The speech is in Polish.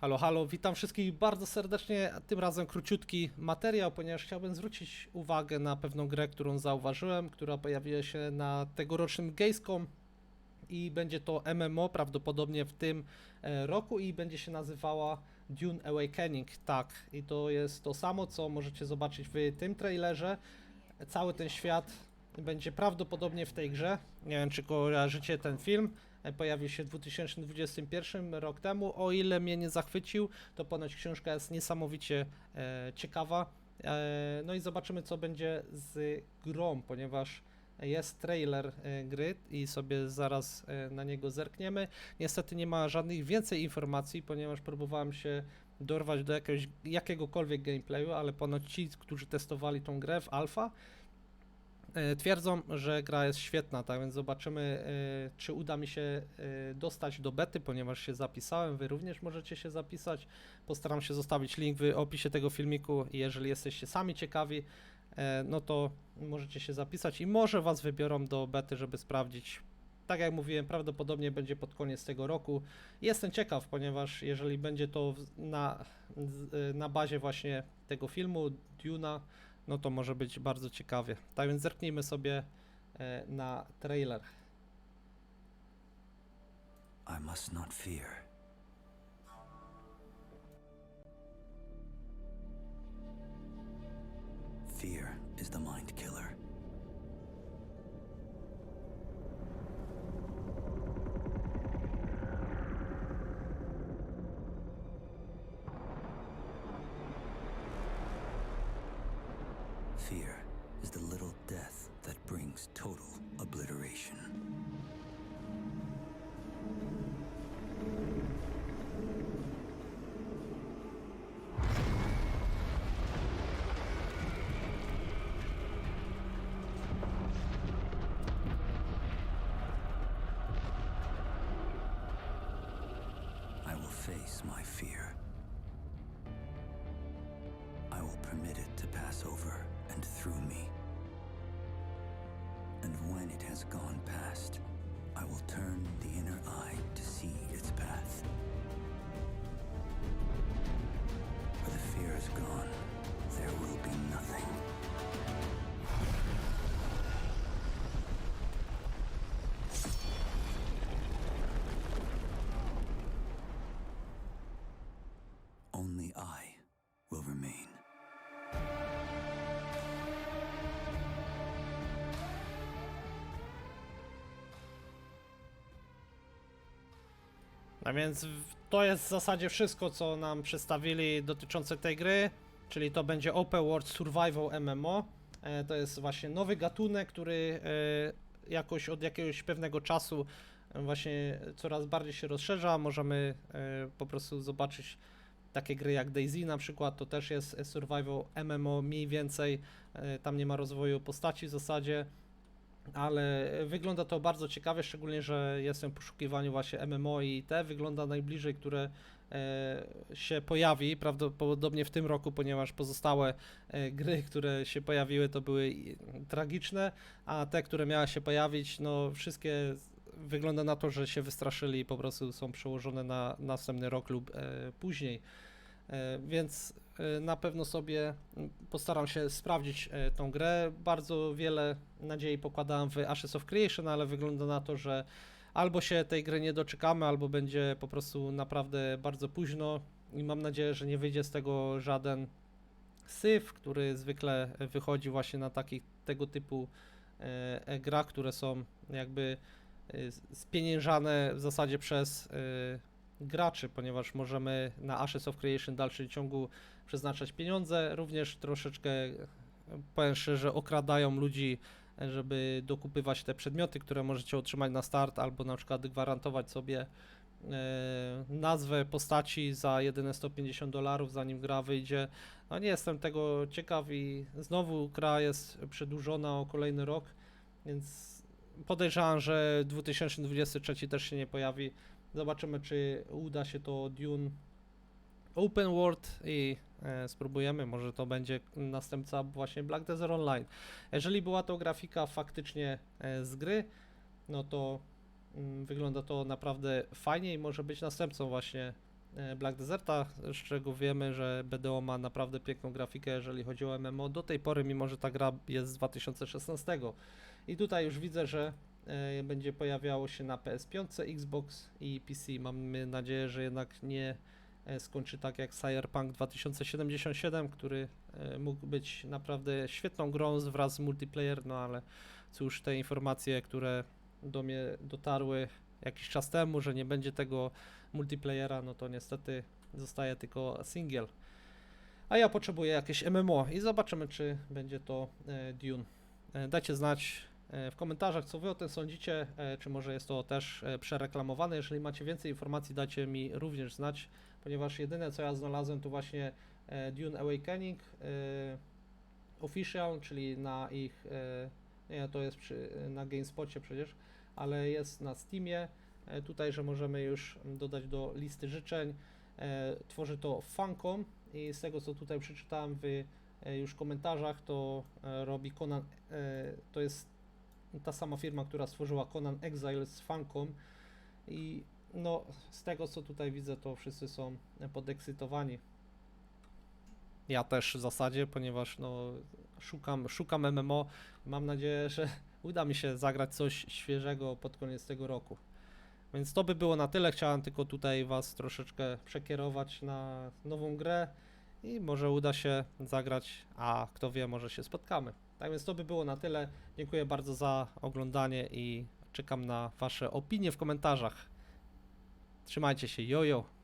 Halo, halo, witam wszystkich bardzo serdecznie. Tym razem króciutki materiał, ponieważ chciałbym zwrócić uwagę na pewną grę, którą zauważyłem, która pojawiła się na tegorocznym Gamescom i będzie to MMO prawdopodobnie w tym e, roku i będzie się nazywała Dune Awakening. Tak, i to jest to samo, co możecie zobaczyć w tym trailerze. Cały ten świat będzie prawdopodobnie w tej grze. Nie wiem, czy kojarzycie ten film. E, Pojawił się w 2021 rok temu. O ile mnie nie zachwycił, to ponoć książka jest niesamowicie e, ciekawa. E, no i zobaczymy, co będzie z grą, ponieważ jest trailer e, gry i sobie zaraz e, na niego zerkniemy. Niestety nie ma żadnych więcej informacji, ponieważ próbowałem się dorwać do jakiegoś, jakiegokolwiek gameplayu, ale ponoć ci, którzy testowali tą grę w alfa, twierdzą, że gra jest świetna, tak więc zobaczymy, e, czy uda mi się e, dostać do bety, ponieważ się zapisałem, wy również możecie się zapisać. Postaram się zostawić link w opisie tego filmiku jeżeli jesteście sami ciekawi, e, no to możecie się zapisać i może was wybiorą do bety, żeby sprawdzić. Tak jak mówiłem, prawdopodobnie będzie pod koniec tego roku. Jestem ciekaw, ponieważ jeżeli będzie to na, na bazie właśnie tego filmu, Duna, no to może być bardzo ciekawie. Tak więc zerknijmy sobie e, na trailer. I must not fear. Fear is the mind killer. Fear is the little death that brings total obliteration. I will face my fear. Has gone past, I will turn the inner eye to see its path. Where the fear is gone, A więc to jest w zasadzie wszystko, co nam przedstawili dotyczące tej gry, czyli to będzie Open World Survival MMO. E, to jest właśnie nowy gatunek, który e, jakoś od jakiegoś pewnego czasu e, właśnie coraz bardziej się rozszerza. Możemy po prostu zobaczyć takie gry jak DayZ na przykład, to też jest survival MMO mniej więcej, tam nie ma rozwoju postaci w zasadzie ale wygląda to bardzo ciekawie, szczególnie, że jestem w poszukiwaniu właśnie MMO i te wygląda najbliżej, które e, się pojawi, prawdopodobnie w tym roku, ponieważ pozostałe e, gry, które się pojawiły, to były tragiczne, a te, które miały się pojawić, no wszystkie wygląda na to, że się wystraszyli i po prostu są przełożone na następny rok lub e, później. E, Więc e, na pewno sobie postaram się sprawdzić e, tą grę. Bardzo wiele nadziei pokładałem w Ashes of Creation, ale wygląda na to, że albo się tej gry nie doczekamy, albo będzie po prostu naprawdę bardzo późno i mam nadzieję, że nie wyjdzie z tego żaden syf, który zwykle wychodzi właśnie na takich tego typu e, grach, które są jakby spieniężane w zasadzie przez e, graczy, ponieważ możemy na Ashes of Creation w dalszym ciągu przeznaczać pieniądze, również troszeczkę, powiem szczerze, okradają ludzi, żeby dokupywać te przedmioty, które możecie otrzymać na start, albo na przykład gwarantować sobie e, nazwę postaci za jedyne 150 dolarów, zanim gra wyjdzie. No nie jestem tego ciekaw i znowu gra jest przedłużona o kolejny rok, więc podejrzewam, że 2023 też się nie pojawi. Zobaczymy, czy uda się to Dune Open World i e, spróbujemy, może to będzie następca właśnie Black Desert Online. Jeżeli była to grafika faktycznie e, z gry, no to mm, wygląda to naprawdę fajnie i może być następcą właśnie e, Black Deserta, z czego wiemy, że BDO ma naprawdę piękną grafikę, jeżeli chodzi o MMO do tej pory, mimo że ta gra jest z 2016. I tutaj już widzę, że będzie pojawiało się na PS5, Xbox i PC. Mamy nadzieję, że jednak nie e, skończy tak jak Cyberpunk 2077, który e, mógł być naprawdę świetną grą wraz z multiplayer, no ale cóż, te informacje, które do mnie dotarły jakiś czas temu, że nie będzie tego multiplayera, no to niestety zostaje tylko single. A ja potrzebuję jakieś MMO i zobaczymy, czy będzie to e, Dune. E, dajcie znać e, w komentarzach, co wy o tym sądzicie, e, czy może jest to też e, przereklamowane. Jeżeli macie więcej informacji, dajcie mi również znać, ponieważ jedyne, co ja znalazłem, to właśnie e, Dune Awakening e, Official, czyli na ich, e, nie, to jest przy, na GameSpocie przecież, ale jest na Steamie, e, tutaj, że możemy już dodać do listy życzeń. E, Tworzy to Funcom i z tego, co tutaj przeczytałem w e, już komentarzach, to e, robi Conan, e, to jest ta sama firma, która stworzyła Conan Exile z Funcom i no, z tego, co tutaj widzę, to wszyscy są podekscytowani. Ja też w zasadzie, ponieważ no, szukam, szukam MMO. Mam nadzieję, że uda mi się zagrać coś świeżego pod koniec tego roku. Więc to by było na tyle. Chciałem tylko tutaj Was troszeczkę przekierować na nową grę i może uda się zagrać, a kto wie, może się spotkamy. Tak więc to by było na tyle. Dziękuję bardzo za oglądanie i czekam na Wasze opinie w komentarzach. Trzymajcie się, jojo!